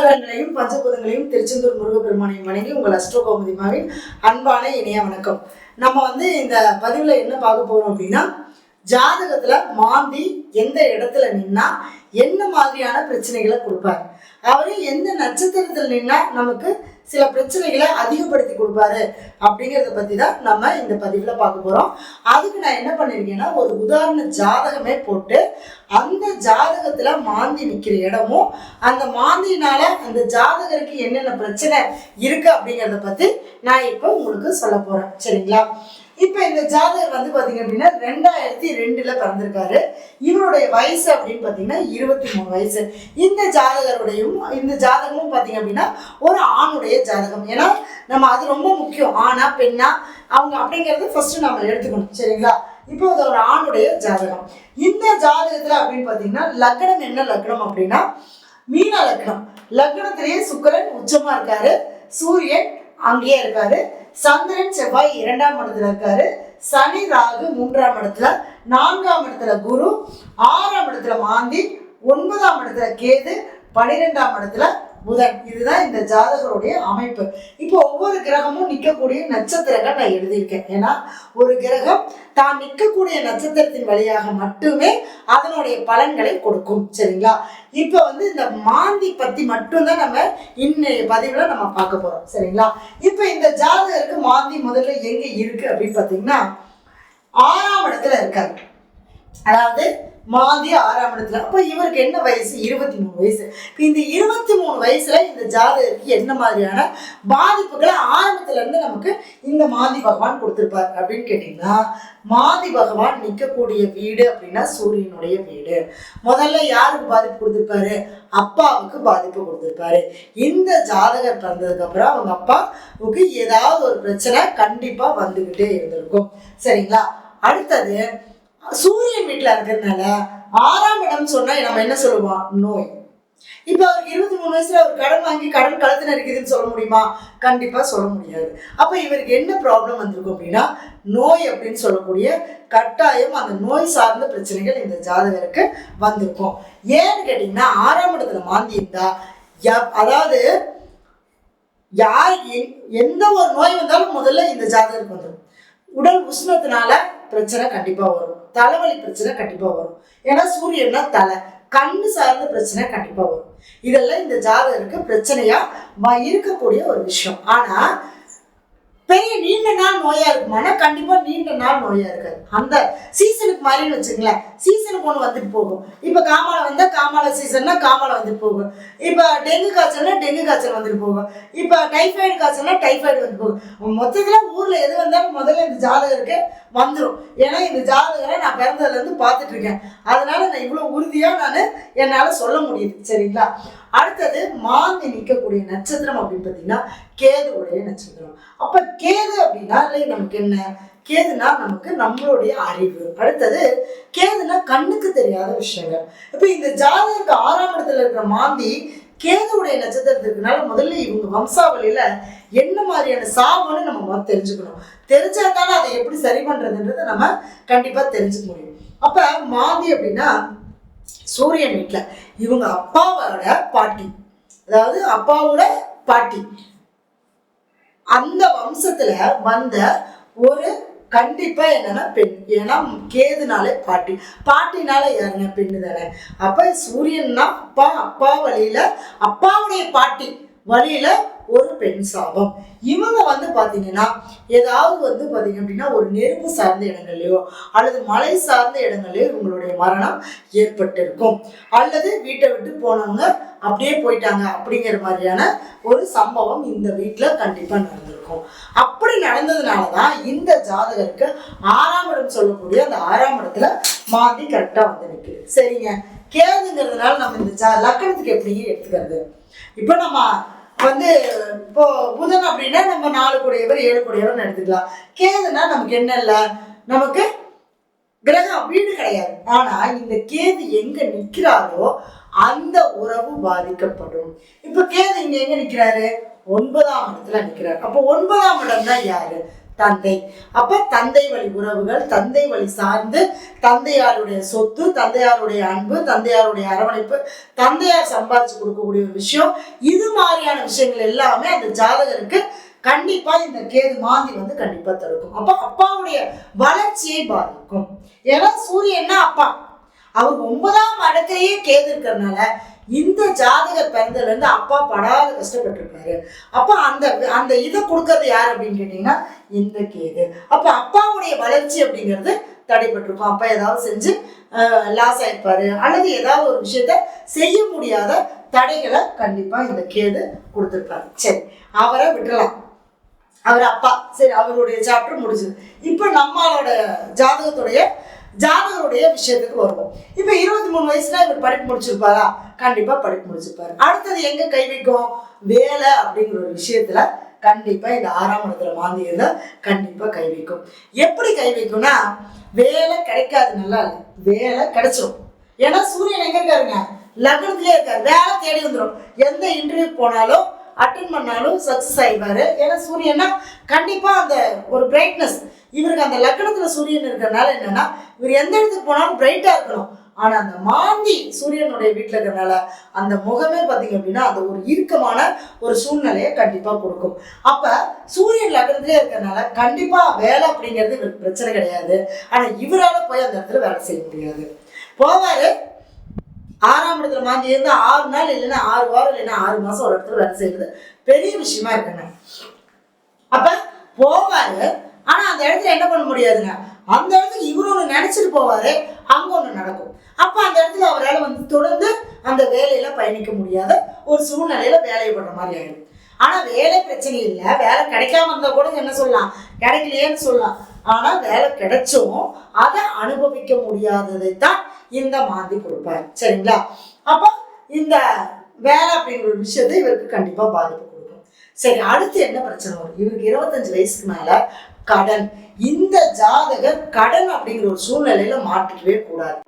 நவகிரகங்களையும் பஞ்சபூதங்களையும் திருச்செந்தூர் முருகப்பெருமானையும் வணங்கி உங்கள் அஸ்ட்ரோ கௌமுதிமாவின் அன்பான இணைய வணக்கம். நம்ம வந்து இந்த பதிவில் என்ன பார்க்க போறோம் அப்படின்னா ஜாதகத்துல மாந்தி எந்த இடத்துல நின்னா என்ன மாதிரியான பிரச்சனைகளை கொடுப்பாரு? அவரு எந்த நட்சத்திரத்தில் நின்னா நமக்கு சில பிரச்சனைகளை அதிகப்படுத்தி கொடுப்பாரு அப்படிங்கிறத பத்தி தான் நம்ம இந்த பதிவுல பார்க்க போறோம். அதுக்கு நான் என்ன பண்ணிருக்கேன்னா ஒரு உதாரண ஜாதகமே போட்டு அந்த ஜாதகத்துல மாந்தி நிக்கிற இடமும் அந்த மாந்தினால அந்த ஜாதகருக்கு என்னென்ன பிரச்சனை இருக்கு அப்படிங்கிறத பத்தி நான் இப்போ உங்களுக்கு சொல்ல போறேன். சரிங்களா? இப்போ இந்த ஜாதகர் வந்து பாத்தீங்க அப்படின்னா ரெண்டாயிரத்தி ரெண்டுல பிறந்திருக்காரு. இவருடைய வயசு அப்படின்னு பாத்தீங்கன்னா இருபத்தி மூணு வயசு. இந்த ஜாதகருடையும் இந்த ஜாதகமும் பாத்தீங்க அப்படின்னா ஒரு ஆணுடைய ஜாதகம். ஏன்னா நம்ம அது ரொம்ப முக்கியம். ஆணா பெண்ணா அவங்க அப்படிங்கிறது ஃபர்ஸ்ட் நம்ம எடுத்துக்கணும். சரிங்களா? இப்போ அது ஒரு ஆணுடைய ஜாதகம். இந்த ஜாதகத்துல அப்படின்னு பாத்தீங்கன்னா லக்னம் என்ன லக்னம் அப்படின்னா மீன லக்னம். லக்னத்திலேயே சுக்கரன் உச்சமா இருக்காரு. சூரியன் அங்கேயே இருக்காரு. சந்திரன் செவ்வாய் இரண்டாம் இடத்துல இருக்காரு. சனி ராகு மூன்றாம் இடத்துல நான்காம் இடத்துல குரு ஆறாம் இடத்துல மாந்தி ஒன்பதாம் இடத்துல கேது பனிரெண்டாம் இடத்துல புதன். இதுதான் இந்த ஜாதகருடைய அமைப்பு. இப்போ ஒவ்வொரு கிரகமும் நிற்கக்கூடிய நட்சத்திரங்கள் நான் எழுதியிருக்கேன். ஏன்னா ஒரு கிரகம் தான் நிற்கக்கூடிய நட்சத்திரத்தின் வழியாக மட்டுமே அதனுடைய பலன்களை கொடுக்கும். சரிங்களா? இப்போ வந்து இந்த மாந்தி பத்தி மட்டும்தான் நம்ம இன்னைய பதிவில் நம்ம பார்க்க போறோம். சரிங்களா? இப்போ இந்த ஜாதகருக்கு மாந்தி முதல்ல எங்க இருக்கு அப்படின்னு பார்த்தீங்கன்னா ஆறாம் இடத்துல இருக்காரு. அதாவது மாதி ஆறாம் இடத்துல. அப்போ இவருக்கு என்ன வயசு? இருபத்தி மூணு வயசு. இந்த இருபத்தி மூணு வயசுல இந்த ஜாதகருக்கு என்ன மாதிரியான பாதிப்புகளை ஆரம்பத்துல இருந்து நமக்கு இந்த மாதி பகவான் கொடுத்துருப்பார் அப்படின்னு கேட்டீங்கன்னா மாதி பகவான் நிற்கக்கூடிய வீடு அப்படின்னா சூரியனுடைய வீடு. முதல்ல யாருக்கு பாதிப்பு கொடுத்துருப்பாரு? அப்பாவுக்கு பாதிப்பு கொடுத்துருப்பாரு. இந்த ஜாதகர் பிறந்ததுக்கு அப்புறம் அவங்க அப்பாவுக்கு ஏதாவது ஒரு பிரச்சனை கண்டிப்பா வந்துகிட்டே இருந்திருக்கும். சரிங்களா? அடுத்தது சூரியன் வீட்டில் இருக்கிறதுனால ஆறாம் இடம் சொன்னா நம்ம என்ன சொல்லுவோம்? நோய். இப்போ அவருக்கு இருபத்தி மூணு வயசுல அவர் கடன் வாங்கி கடன் களத்துல இருக்குதுன்னு சொல்ல முடியுமா? கண்டிப்பா சொல்ல முடியாது. அப்ப இவருக்கு என்ன ப்ராப்ளம் வந்திருக்கும் அப்படின்னா நோய் அப்படின்னு சொல்லக்கூடிய கட்டாயம் அந்த நோய் சார்ந்த பிரச்சனைகள் இந்த ஜாதகருக்கு வந்திருக்கும். ஏன்னு கேட்டீங்கன்னா ஆறாம் இடத்துல மாந்தி இருந்தா அதாவது யார் எந்த ஒரு நோய் வந்தாலும் முதல்ல இந்த ஜாதகருக்கு வந்துடும். உடல் உஷ்ணத்தினால பிரச்சனை கண்டிப்பா வரும். தலைவலி பிரச்சனை கண்டிப்பா வரும். ஏன்னா சூரியன்னா தலை. கண்ணு சார்ந்த பிரச்சனை கண்டிப்பா வரும். இதெல்லாம் இந்த ஜாதகருக்கு பிரச்சனையா இருக்கக்கூடிய ஒரு விஷயம். ஆனா பெரிய நீண்ட நாள் நோயா இருக்குமானா கண்டிப்பா நீண்ட நாள் நோயா இருக்காது. அந்த சீசனுக்கு மாதிரின்னு வச்சுங்களேன் சீசனுக்கு ஒன்று வந்துட்டு போகும். இப்போ காமாலை வந்தா காமாலை சீசன்னா காமாலை வந்துட்டு போகும். இப்போ டெங்கு காய்ச்சல்னா டெங்கு காய்ச்சல் வந்துட்டு போகும். இப்போ டைஃபாய்டு காய்ச்சல்னா டைஃபாய்டு வந்து போகும். மொத்தத்தில் ஊரில் எது வந்தாலும் முதல்ல இந்த ஜாதகருக்கு வந்துடும் ஏன்னா இந்த ஜாதகரை நான் பிறந்ததுலேருந்து பார்த்துட்டு இருக்கேன். அதனால நான் இவ்வளோ உறுதியாக நான் என்னால் சொல்ல முடியுது. சரிங்களா? அடுத்தது மாந்தி நிற்கக்கூடிய நட்சத்திரம் அப்படின்னு பார்த்தீங்கன்னா கேதுவுடைய நட்சத்திரம். அப்போ கேது அப்படின்னா இல்லை நமக்கு என்ன? கேதுனா நமக்கு நம்மளுடைய அறிவு. அடுத்தது கேதுனா கண்ணுக்கு தெரியாத விஷயங்கள். இப்போ இந்த ஜாதகருக்கு ஆறாம் இடத்துல இருக்கிற மாந்தி கேதுவுடைய நட்சத்திரத்துக்குனால முதல்ல இவங்க வம்சாவளியில என்ன மாதிரியான சாபம்னு நம்ம தெரிஞ்சுக்கணும். தெரிஞ்சாதானே அதை எப்படி சரி பண்றதுன்றதை நம்ம கண்டிப்பா தெரிஞ்சுக்க முடியும். அப்ப மாந்தி அப்படின்னா சூரியன் வீட்டில் இவங்க அப்பாவோட பாட்டி. அதாவது அப்பாவோட பாட்டி. அந்த வம்சத்துல வந்த ஒரு கண்டிப்பா என்னன்னா பெண். ஏன்னா கேதுனாலே பாட்டி. பாட்டினால யாருங்க? பெண்ணு தானே. அப்ப சூரியன்னா அப்பா அப்பா வழியில அப்பாவுடைய பாட்டி வழியில ஒரு பெண் சாபம். இவங்க வந்து பார்த்தீங்கன்னா ஏதாவது வந்து பார்த்தீங்க அப்படின்னா ஒரு நெருப்பு சார்ந்த இடங்கள்லையோ அல்லது மலை சார்ந்த இடங்கள்லையோ இவங்களுடைய மரணம் ஏற்பட்டிருக்கும். அல்லது வீட்டை விட்டு போனவங்க அப்படியே போயிட்டாங்க அப்படிங்கிற மாதிரியான ஒரு சம்பவம் இந்த வீட்டில் கண்டிப்பாக நடந்திருக்கும். அப்படி நடந்ததுனால தான் இந்த ஜாதகருக்கு ஆறாம் இடம் சொல்லக்கூடிய அந்த ஆறாம் இடத்துல மாந்தி கரெக்டாக வந்து நிற்குது சரிங்க. கேதுங்கிறதுனால நம்ம இந்த ஜா லக்கணத்துக்கு எப்படி எடுத்துக்கிறது? இப்போ நம்ம வந்து இப்போ புதன் அப்படின்னா நம்ம நாலு கூடையவர் ஏழு கூடியவர் எடுத்துக்கலாம். கேதுனா நமக்கு என்ன இல்லை? நமக்கு கிரகம் வீடு கிடையாது. ஆனா இந்த கேது எங்க நிக்கிறாரோ அந்த உறவு பாதிக்கப்படும். இப்ப கேது இங்க எங்க நிக்கிறாரு? ஒன்பதாம் இடத்துல நிக்கிறாரு. அப்போ ஒன்பதாம் இடம் தான் யாரு? தந்தை. அப்ப தந்தை வழி உறவுகள் தந்தை வழி சார்ந்து தந்தையாருடைய சொத்து தந்தையாருடைய அன்பு தந்தையாருடைய அரவணைப்பு தந்தையார் சம்பாதிச்சு கொடுக்கக்கூடிய ஒரு விஷயம் இது மாதிரியான விஷயங்கள் எல்லாமே அந்த ஜாதகருக்கு கண்டிப்பா இந்த கேது மாந்தி வந்து கண்டிப்பா தடுக்கும். அப்ப அப்பாவுடைய வளர்ச்சியை பாதிக்கும். ஏன்னா சூரியன்னா அப்பா. அவர் ஒன்பதாம் இடத்திலேயே கேது இருக்கிறதுனால இந்த ஜாதக பிறந்ததுல இருந்து அப்பா படாத கஷ்டப்பட்டிருப்பாரு. அப்ப அந்த அந்த இதை கொடுக்கறது யார் அப்படின்னு கேட்டீங்கன்னா இந்த கேது. அப்ப அப்பாவுடைய வளர்ச்சி அப்படிங்கிறது தடைபட்டிருக்கும் அப்பா ஏதாவது செஞ்சு லாஸ் ஆயிருப்பாரு. அல்லது ஏதாவது ஒரு விஷயத்த செய்ய முடியாத தடைகளை கண்டிப்பா இந்த கேது கொடுத்துருப்பாரு. சரி அவரை விட்டுறலாம். அவர் அப்பா சரி அவருடைய சாப்டர் முடிஞ்சது. இப்போ நம்மளோட ஜாதகத்துடைய ஜாதகருடைய விஷயத்துக்கு வருவோம். இப்போ இருபத்தி மூணு வயசுல இவர் படிப்பு முடிச்சிருப்பாரா? கண்டிப்பா படிப்பு முடிச்சிருப்பாரு. அடுத்தது எங்க கை வைக்கும்? வேலை அப்படிங்கிற ஒரு விஷயத்துல கண்டிப்பா இந்த ஆறாம் இடத்துல மாந்தி இருந்தா கண்டிப்பா கை வைக்கும். எப்படி கை வைக்கும்னா வேலை கிடைக்காது நல்லா இல்லை. வேலை கிடைச்சிடும் ஏன்னா சூரியன் எங்க இருக்காருங்க? லக்னத்திலே இருக்காரு. வேலை தேடி வந்துடும் எந்த இன்டர்வியூ போனாலும் அட்டன் பண்ணாலும் சக்ஸஸ் ஆகிடுவார் ஏன்னா சூரியன்னா கண்டிப்பாக அந்த ஒரு பிரைட்னஸ் இவருக்கு அந்த லக்கணத்தில் சூரியன் இருக்கிறனால என்னென்னா இவர் எந்த இடத்துக்கு போனாலும் பிரைட்டாக இருக்கணும். ஆனால் அந்த மாந்தி சூரியனுடைய வீட்டில் இருக்கிறனால அந்த முகமே பார்த்தீங்க அப்படின்னா அந்த ஒரு இறுக்கமான ஒரு சூழ்நிலையை கண்டிப்பாக கொடுக்கும். அப்போ சூரியன் லக்னத்திலே இருக்கிறனால கண்டிப்பாக வேலை அப்படிங்கிறது இவருக்கு பிரச்சனை கிடையாது. ஆனால் இவரால் போய் அந்த இடத்துல வேலை செய்ய முடியாது. போவாரு ஆறாம் இடத்துல மாஞ்சி இருந்து ஆறு நாள் இல்லைன்னா ஆறு வாரம் இல்லைன்னா ஆறு மாசம் ஒரு இடத்துல வேலை செய்யறது. பெரிய விஷயமா இருக்குங்க. அப்ப போவாரு. ஆனா அந்த இடத்துல என்ன பண்ண முடியாதுங்க. அந்த இடத்துக்கு இவர் ஒன்று நினைச்சிட்டு போவாரு. அங்க ஒன்று நடக்கும். அப்ப அந்த இடத்துல அவரால் வந்து தொடர்ந்து அந்த வேலையில பயணிக்க முடியாத ஒரு சூழ்நிலையில வேலையை பண்ற மாதிரி ஆயிடும் ஆனா வேலை பிரச்சனை இல்லை. வேலை கிடைக்காம இருந்தா கூட என்ன சொல்லலாம்? கிடைக்கலையேன்னு சொல்லலாம். ஆனா வேலை கிடைச்சும் அதை அனுபவிக்க முடியாததை தான் இந்த மாந்தி கொடுப்பார். சரிங்களா? அப்போ இந்த வேலை அப்படிங்கிற ஒரு விஷயத்தை இவருக்கு கண்டிப்பாக பாதிப்பு கொடுக்கும். சரி அடுத்து என்ன பிரச்சனை வரும்? இவருக்கு இருபத்தஞ்சு வயசுக்கு மேலே கடன். இந்த ஜாதகர் கடன் அப்படிங்கிற ஒரு சூழ்நிலையில மாட்டிக்கவே கூடாது.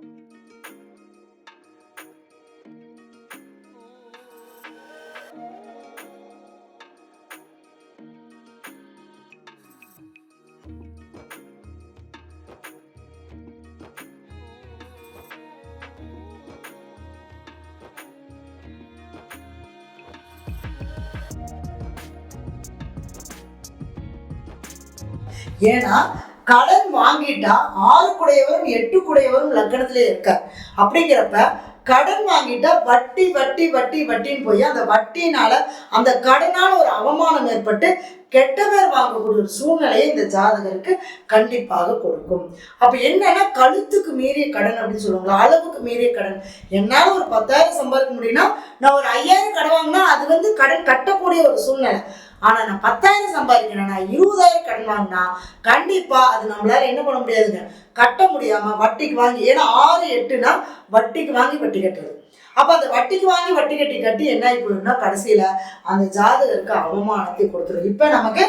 ஏன்னா கடன் வாங்கிட்டா ஆறு குடையவரும் எட்டு குடையவரும் லக்கணத்திலே இருக்கார். அப்படிங்கிறப்ப கடன் வாங்கிட்டா வட்டி வட்டி வட்டி வட்டின்னு போய் அந்த வட்டினால அந்த கடனால ஒரு அவமானம் ஏற்பட்டு கெட்ட பேர் வாங்கக்கூடிய ஒரு சூழ்நிலையை இந்த ஜாதகருக்கு கண்டிப்பாக கொடுக்கும். அப்ப என்னன்னா கழுத்துக்கு மீறிய கடன் அப்படின்னு சொல்லுவாங்களா? அளவுக்கு மீறிய கடன். என்னால ஒரு பத்தாயிரம் சம்பாதிக்க முடியும்னா நான் ஒரு ஐயாயிரம் கடன் வாங்கினா அது வந்து கடன் கட்டக்கூடிய ஒரு சூழ்நிலை. ஆனால் நான் பத்தாயிரம் சம்பாதிக்கிறேன் நான் இருபதாயிரம் கடன் வாங்கினா கண்டிப்பாக அது நம்மளால என்ன பண்ண முடியாதுங்க. கட்ட முடியாமல் வட்டிக்கு வாங்கி ஏன்னா ஆறு எட்டுனா வட்டிக்கு வாங்கி வட்டி கட்டுறது. அப்போ அந்த வட்டிக்கு வாங்கி வட்டி கட்டி கட்டி என்ன ஆகி போயிடும்னா கடைசியில் அந்த ஜாதகருக்கு அவமானத்தை கொடுத்துரும். இப்போ நமக்கு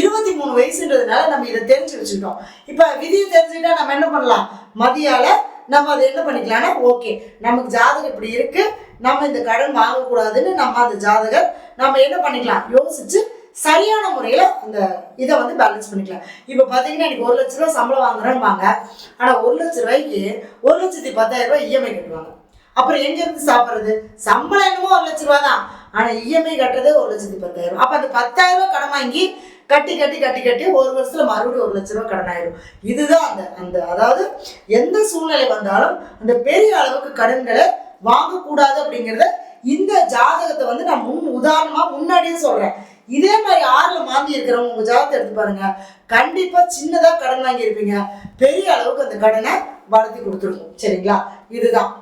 இருபத்தி மூணு வயசுன்றதுனால நம்ம இதை தெரிஞ்சு வச்சுக்கிட்டோம். இப்போ விதியை தெரிஞ்சுக்கிட்டா நம்ம என்ன பண்ணலாம்? மதியால நம்ம அதை என்ன பண்ணிக்கலாம்னா ஓகே நமக்கு ஜாதகம் இப்படி இருக்கு நம்ம இந்த கடன் வாங்கக்கூடாதுன்னு நம்ம அந்த ஜாதகர் நம்ம என்ன பண்ணிக்கலாம்? யோசிச்சு சரியான முறையில் அந்த இதை வந்து பேலன்ஸ் பண்ணிக்கலாம். இப்போ பார்த்தீங்கன்னா எனக்கு ஒரு லட்ச ரூபா சம்பளம் வாங்குறேன்பாங்க. ஆனால் ஒரு லட்ச ரூபாய்க்கு ஒரு லட்சத்தி பத்தாயிரம் ரூபாய் இஎம்ஐ கட்டுவாங்க. அப்புறம் எங்கேருந்து சாப்பிட்றது? சம்பளம் என்னமோ ஒரு லட்ச ரூபா தான். ஆனால் இஎம்ஐ கட்டுறது ஒரு லட்சத்தி பத்தாயிரம் அப்போ அந்த பத்தாயிரம் ரூபாய் கடன் வாங்கி கட்டி கட்டி கட்டி கட்டி ஒரு வருஷத்துல மறுபடியும் ஒரு லட்ச ரூபா கடன் ஆயிடும் இதுதான் அந்த அந்த அதாவது எந்த சூழ்நிலை வந்தாலும் அந்த பெரிய அளவுக்கு கடன்களை வாங்கக்கூடாது அப்படிங்கிறத இந்த ஜாதகத்தை வந்து நான் முன் உதாரணமா முன்னாடியே சொல்றேன். இதே மாதிரி ஆறுல மாந்தி இருக்கிறவங்க உங்க ஜாதகத்தை எடுத்து பாருங்க. கண்டிப்பா சின்னதா கடன் வாங்கியிருப்பீங்க. பெரிய அளவுக்கு அந்த கடனை வளர்த்தி கொடுத்துருக்கும் சரிங்களா? இதுதான்.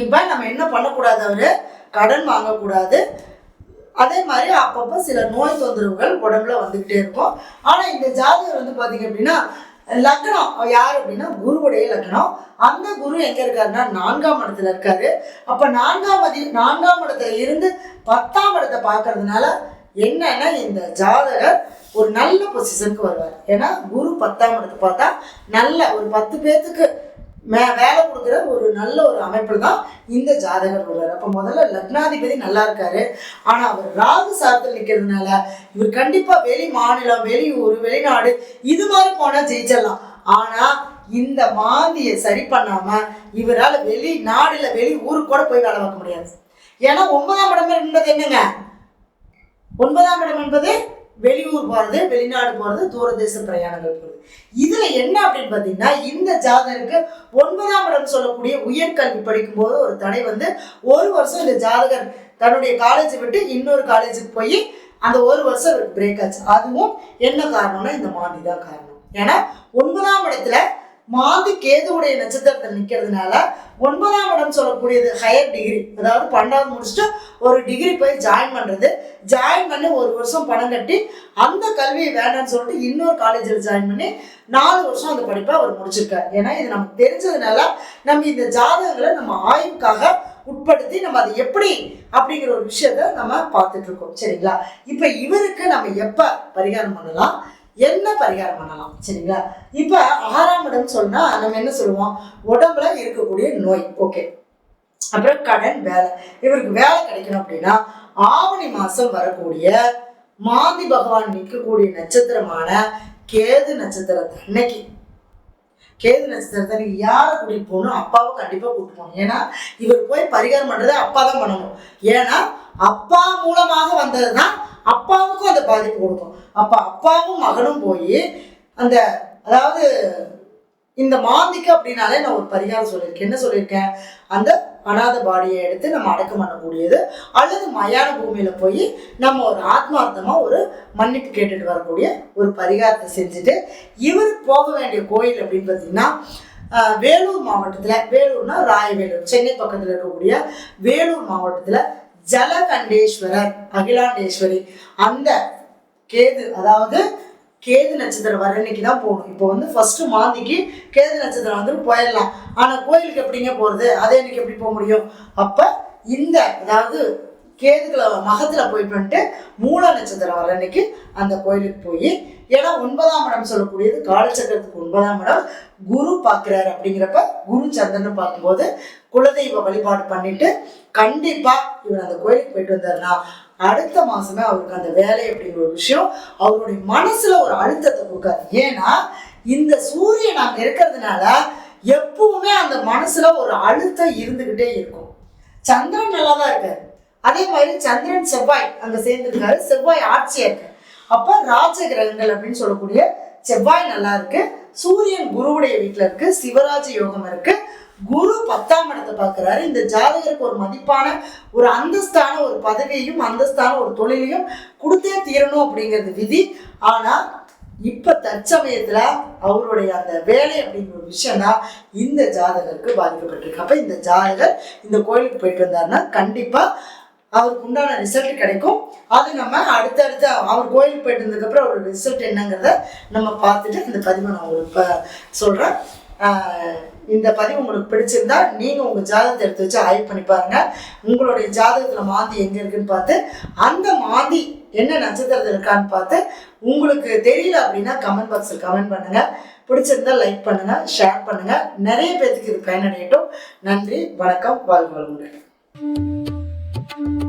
இப்ப நம்ம என்ன பண்ணக்கூடாது அவரு? கடன் வாங்கக்கூடாது. அதே மாதிரி அப்பப்போ சில நோய் தொந்தரவுகள் உடம்புல வந்துக்கிட்டே இருக்கும். ஆனால் இந்த ஜாதகர் வந்து பார்த்தீங்க அப்படின்னா லக்னம். யார் அப்படின்னா குருவுடைய லக்னம். அந்த குரு எங்கே இருக்காருன்னா நான்காம் இடத்துல இருக்காரு. அப்போ நான்காம் அதி நான்காம் இடத்துல இருந்து பத்தாம் இடத்தை பார்க்கறதுனால என்னன்னா இந்த ஜாதகர் ஒரு நல்ல பொசிஷனுக்கு வருவார். ஏன்னா குரு பத்தாம் இடத்தை பார்த்தா நல்ல ஒரு பத்து பேர்த்துக்கு மே வேலை கொடுக்குற ஒரு நல்ல ஒரு அமைப்பில் தான் இந்த ஜாதகர் வருவார். அப்போ முதல்ல லக்னாதிபதி நல்லா இருக்காரு. ஆனால் அவர் ராகு சாரத்தில் நிற்கிறதுனால இவர் கண்டிப்பாக வெளி மாநிலம் வெளியூர் வெளிநாடு இது மாதிரி போனால் ஜெயிச்சிடலாம். ஆனால் இந்த மாந்தியை சரி பண்ணாமல் இவரால் வெளி நாடில் வெளி ஊருக்கு கூட போய் வேலை பார்க்க முடியாது. ஏன்னா ஒன்பதாம் இடமே என்பது என்னங்க? ஒன்பதாம் இடம் என்பது வெளியூர் போகிறது வெளிநாடு போகிறது தூரதேச பிரயாணங்கள் போகிறது இதில் என்ன அப்படின்னு பார்த்தீங்கன்னா இந்த ஜாதகருக்கு ஒன்பதாம் இடம் சொல்லக்கூடிய உயர்கல்வி படிக்கும்போது ஒரு தடை வந்து ஒரு வருஷம் இந்த ஜாதகர் தன்னுடைய காலேஜை விட்டு இன்னொரு காலேஜுக்கு போய் அந்த ஒரு வருஷம் பிரேக் ஆச்சு. அதுவும் என்ன காரணம்னா இந்த மாண்டி தான் காரணம். ஏன்னா ஒன்பதாம் இடத்துல மாந்து கேதுவுடைய நட்சத்திரத்தில் நிற்கிறதுனால ஒன்பதாம் இடம் சொல்லக்கூடியது ஹையர் டிகிரி அதாவது பன்னெண்டாவது முடிச்சுட்டு ஒரு டிகிரி போய் ஜாயின் பண்ணுறது ஜாயின் பண்ணி ஒரு வருஷம் பணம் கட்டி அந்த கல்வியை வேண்டாம்னு சொல்லிட்டு இன்னொரு காலேஜில் ஜாயின் பண்ணி நாலு வருஷம் அந்த படிப்பை அவர் முடிச்சிருக்கார். ஏன்னா இது நமக்கு தெரிஞ்சதுனால நம்ம இந்த ஜாதகங்களை நம்ம ஆய்வுக்காக உட்படுத்தி நம்ம அதை எப்படி அப்படிங்கிற ஒரு விஷயத்த நம்ம பார்த்துட்டு இருக்கோம். சரிங்களா? இப்போ இவருக்கு நம்ம எப்போ பரிகாரம் பண்ணலாம்? என்ன பரிகாரம் பண்ணலாம்? சரிங்களா? இப்போ ஆறாம் இடம் சொன்னா நம்ம என்ன சொல்லுவோம்? உடம்புல இருக்கக்கூடிய நோய். ஓகே அப்புறம் கடன் வேலை. இவருக்கு வேலை கிடைக்கணும் அப்படின்னா ஆவணி மாசம் வரக்கூடிய மாந்தி பகவான் நிற்கக்கூடிய நட்சத்திரமான கேது நட்சத்திரத்தை அன்னைக்கு. கேது நட்சத்திரத்தை நீங்கள் யாரை கூட்டிகிட்டு போகணும்? அப்பாவை கண்டிப்பாக கூட்டிட்டு போகணும். ஏன்னா இவர் போய் பரிகாரம் பண்ணுறதை அப்பா தான் பண்ணணும். ஏன்னா அப்பா மூலமாக வந்தது தான் அப்பாவுக்கும் அந்த பாதிப்பு கொடுக்கும். அப்போ அப்பாவும் மகனும் போய் அந்த அதாவது இந்த மாந்திக்கு அப்படின்னாலே நான் ஒரு பரிகாரம் சொல்லியிருக்கேன். என்ன சொல்லியிருக்கேன்? அந்த அனாத பாடியை எடுத்து நம்ம அடக்கம் பண்ணக்கூடியது அல்லது மயான பூமியில் போய் நம்ம ஒரு ஆத்மார்த்தமாக ஒரு மன்னிப்பு கேட்டுட்டு வரக்கூடிய ஒரு பரிகாரத்தை செஞ்சுட்டு இவர் போக வேண்டிய கோயில் அப்படின்னு பார்த்தீங்கன்னா வேலூர் மாவட்டத்தில் வேலூர்னா ராயவேலூர் சென்னை பக்கத்தில் இருக்கக்கூடிய வேலூர் மாவட்டத்தில் ஜலகண்டேஸ்வரர் அகிலாண்டேஸ்வரி. அந்த கேது அதாவது கேது நட்சத்திரம் வர அன்னைக்கு தான் போகணும். இப்போ வந்து ஃபர்ஸ்ட் மாந்திக்கு கேது நட்சத்திரம் வந்து போயிடலாம். ஆனால் கோயிலுக்கு எப்படிங்க போகிறது அதே அன்னைக்கு எப்படி போக முடியும்? அப்போ இந்த அதாவது கேதுக்களை மகத்தில் போய் வந்துட்டு மூல நட்சத்திரம் வர அன்னைக்கு அந்த கோயிலுக்கு போய் ஏன்னா ஒன்பதாம் இடம் சொல்லக்கூடியது காலச்சக்கரத்துக்கு ஒன்பதாம் இடம் குரு பார்க்குறாரு அப்படிங்கிறப்ப குரு சந்திரன் பார்க்கும்போது குலதெய்வ வழிபாடு பண்ணிட்டு கண்டிப்பா இவர் அந்த கோயிலுக்கு போயிட்டு வந்தாருன்னா அடுத்த மாசமே அவருக்கு அந்த வேலை அப்படிங்கிற ஒரு விஷயம் அவருடைய மனசுல ஒரு அழுத்தத்தை கொடுக்காது. ஏன்னா இந்த சூரியன் அங்கே இருக்கிறதுனால எப்பவுமே அந்த மனசுல ஒரு அழுத்தம் இருந்துகிட்டே இருக்கும். சந்திரன் நல்லா தான் இருக்காரு. அதே மாதிரி சந்திரன் செவ்வாய் அங்க சேர்ந்துருக்காரு. செவ்வாய் ஆட்சியா இருக்கு. அப்ப ராஜ கிரகங்கள் அப்படின்னு சொல்லக்கூடிய செவ்வாய் நல்லா இருக்கு. சூரியன் குருவுடைய வீட்டுல இருக்கு. சிவராஜ யோகம் இருக்கு. குரு பத்தாம் இடத்தை பார்க்குறாரு. இந்த ஜாதகருக்கு ஒரு மதிப்பான ஒரு அந்தஸ்தான ஒரு பதவியையும் அந்தஸ்தான ஒரு தொழிலையும் கொடுத்தே தீரணும் அப்படிங்கிறது விதி. ஆனா இப்ப தற்சமயத்துல அவருடைய அந்த வேலை அப்படிங்கிற ஒரு விஷயம் தான் இந்த ஜாதகருக்கு பாதிக்கப்பட்டிருக்கு. அப்ப இந்த ஜாதகர் இந்த கோயிலுக்கு போயிட்டு வந்தாருன்னா கண்டிப்பா அவருக்கு உண்டான ரிசல்ட் கிடைக்கும். அது நம்ம அடுத்தடுத்து அவர் கோயிலுக்கு போயிட்டு இருந்ததுக்கப்புறம் அவரோட ரிசல்ட் என்னங்கிறத நம்ம பார்த்துட்டு இந்த பதிவை நான் உங்களுக்கு இப்போ சொல்கிறேன் இந்த பதிவு உங்களுக்கு பிடிச்சிருந்தா நீங்கள் உங்கள் ஜாதகத்தை எடுத்து வச்சு ஆய்வு பண்ணி பாருங்க. உங்களுடைய ஜாதகத்தில் மாந்தி எங்கே இருக்குன்னு பார்த்து அந்த மாந்தி என்ன நட்சத்திரத்தில் இருக்கான்னு பார்த்து உங்களுக்கு தெரியல அப்படின்னா கமெண்ட் பாக்ஸில் கமெண்ட் பண்ணுங்கள் பிடிச்சிருந்தா லைக் பண்ணுங்கள் ஷேர் பண்ணுங்கள் நிறைய பேர்த்துக்கு இது பயனடையட்டும். நன்றி வணக்கம் வாழ்வு வளமுடன். thank you